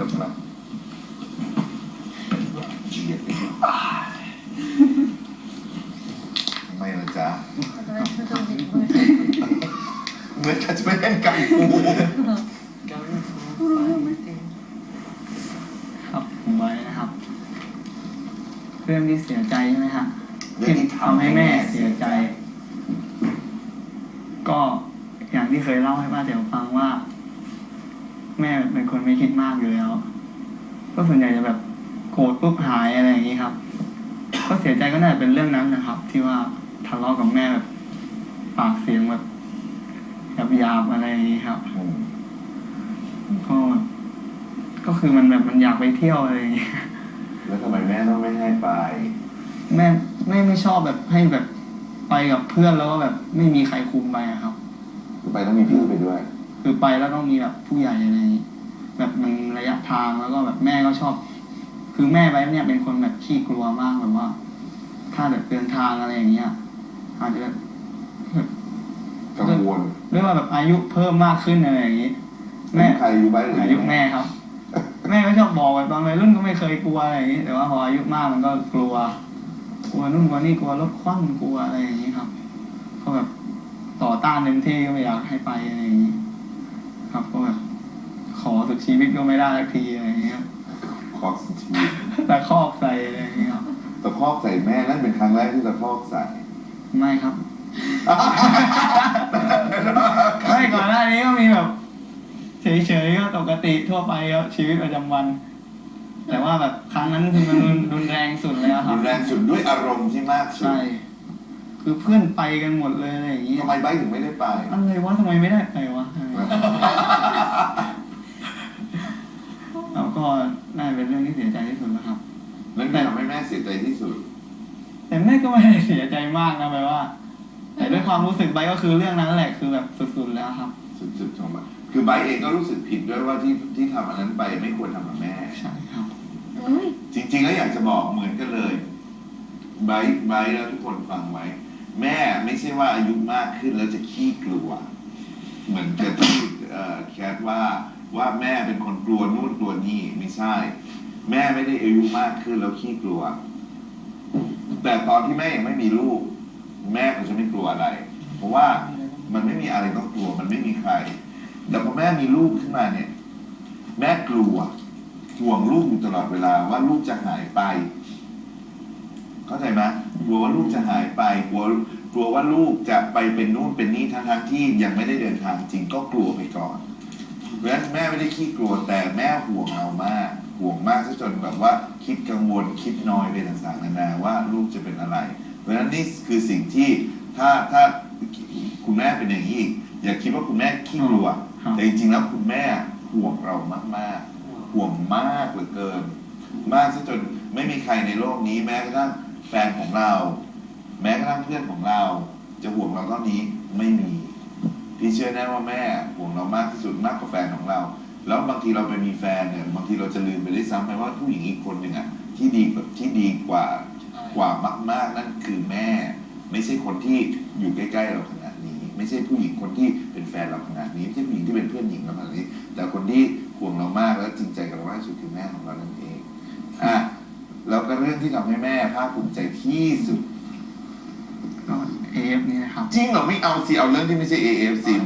จบแล้วเฉียดไปนิดทำไมล่ะจ๊ะเหมือนกับจะไปเล่นกับกูครับผมไว้นะครับ เรื่องที่เสียใจใช่ไหมฮะเรื่องที่ทำให้แม่เสียใจ ก็อย่างที่เคยเล่าให้ป้าเดี๋ยวฟังว่า แม่เป็นคนไม่คิดมากอยู่แล้ว ก็ส่วนใหญ่จะแบบโกรธปุ๊บหายอะไรอย่างนี้ครับ ก็เสียใจก็น่าจะเป็นเรื่องนั้นนะครับ ที่ว่าทะเลาะกับแม่แบบปากเสียงแบบหยาบๆอะไรอย่างนี้ครับอืมก็ก็คือมันแบบมันอยากไปเที่ยวอะไรอย่างเงี้ยแล้วทำไมแม่ต้องไม่ให้ไป แม่แม่ไม่ชอบแบบให้แบบไปกับเพื่อนแล้วก็แบบไม่มีใครคุมไปอะครับ ไปต้องมีพี่ไปด้วย คือไปแล้วต้องมีแบบผู้ใหญ่อะไรแบบมันระยะทางแล้วก็แบบแม่ก็ชอบ คือแม่ไปเนี่ยเป็นคนแบบขี้กลัวมากแบบว่า ถ้าแบบเดินทางอะไรอย่างเงี้ยอาจจะแบบกังวลเรียกว่าแบบอายุเพิ่มมากขึ้นอะไรอย่างงี้ แม่ใครอยู่บ้านหรือายุแม่ครับ แม่ก็ชอบบอกว่าตอนวัยรุ่นก็ไม่เคยกลัวอะไรอย่างนี้แต่ว่าพออายุมากมันก็กลัว กลัวนู่นกลัวนี่กลัวรถคว่ำกลัวอะไรอย่างนี้ครับ ก็แบบต่อต้านเต็มที่ก็ไม่อยากให้ไปอะไรอย่างนี้ ครับก็แบบขอสุด ชีวิตก็ไม่ได้สักทีอะไรอย่างเงี้ยขอสิชีวิตแต่ครอบใส่อะไรอย่างเงี้ยครับตะคอกใส่แม่นั่นเป็นครั้งแรกที่ตะคอกใส่ ไม่ครับ ไม่ก่อนหน้านี้ก็มีแบบเฉยๆก็ปกติทั่วไปครับชีวิตประจำวัน แต่ว่าแบบครั้งนั้นคือมันรุนรุนแรงสุดเลยอะครัรุบนแรงสุดด้วยอารมณ์ที่มากสุดใช่คือเพื่อนไปกันหมดเลยอะไรอย่างงี้ทำไมไบร์ทถึงไม่ได้ไป อะไรวะทำไมไม่ได้ไปวะแล้วก็น่าจะเป็นเรื่องที่เสียใจที่สุดแล้วครับ นั่นคือทำให้แม่เสียใจที่สุด แต่แม่ก็ ไม่ได้เสียใจมากนะแปลว่า แต่ด้วยความรู้สึกไปก็คือเรื่องนั้นแหละคือแบบสุดๆแล้วครับ สุดๆของมันคือไบร์ทเองก็รู้สึกผิดด้วยว่าที่ที่ทำอันนั้นไปไม่ควรทำกับแม่ ใช่ครับจริงๆแล้วอยากจะบอกเหมือนกันเลยไบร์ทไบร์ทแล้วทุกคนฟังไว้ แม่ไม่ใช่ว่าอายุมากขึ้นแล้วจะขี้กลัว เหมือนกับที่เอ่อแคทว่าว่าแม่เป็นคนกลัวนู่นกลัวนี่ไม่ใช่ แม่ไม่ได้อายุมากขึ้นแล้วขี้กลัว แต่ตอนที่แม่ยังไม่มีลูก แม่ก็จะไม่กลัวอะไร เพราะว่ามันไม่มีอะไรต้องกลัว มันไม่มีใคร แต่พอแม่มีลูกขึ้นมาเนี่ย แม่กลัวห่วงลูกอยู่ตลอดเวลาว่าลูกจะหายไปเข้าใจไหมกลัวว่าลูกจะหายไปกลัวกลัวว่าลูกจะไปเป็นนู่นเป็นนี่ทั้งทที่ยังไม่ได้เดินทางจริงก็กลัวไปก่อนเพราะฉะนั้นแม่ไม่ได้ขี้กลัวแต่แม่ห่วงเรามาก ห่วงมากซะจนแบบว่าคิดกังวลคิดน้อยไปต่างๆนานาว่าลูกจะเป็นอะไร เพราะฉะนั้นนี่คือสิ่งที่ถ้าถ้าคุณแม่เป็นอย่างนี้อีกอย่าคิดว่าคุณแม่ขี้กลัวครับแต่จริงๆแล้วคุณแม่ห่วงเรามากๆ ห่วงมากเหลือเกิน มากซะจนไม่มีใครในโลกนี้แม้กระทั่งแฟนของเรา แม้กระทั่งเพื่อนของเรา จะห่วงเราเท่านี้ไม่มี พี่เชื่อแน่ว่าแม่ห่วงเรามากที่สุดมากกว่าแฟนของเรา แล้วบางทีเราไปมีแฟนเนี่ยบางทีเราจะลืมไปได้วยซ้ำไปว่าผู้หญิงอีกคนหนึ่งอะที่ดีกว่าที่ดีกว่ากว่ามาก ๆ นั่นคือแม่ ไม่ใช่คนที่อยู่ใกล้ๆเราขนาดนี้ ไม่ใช่ผู้หญิงคนที่เป็นแฟนเราขนาดนี้ไม่ใช่ผู้หญิงที่เป็นเพื่อนหญิงเราขนาดนี้ แต่คนที่ห่วงเรามากและจริงใจกับเรามากที่สุดคือแม่ของเรานั่นเองอะแล้วก็เรื่องที่ทำให้แม่ภาคภูมิใจที่สุดก็เอฟนี่นะครับจริงเหรอไม่เอาสิเอาเรื่องที่ไม่ใช่ AFC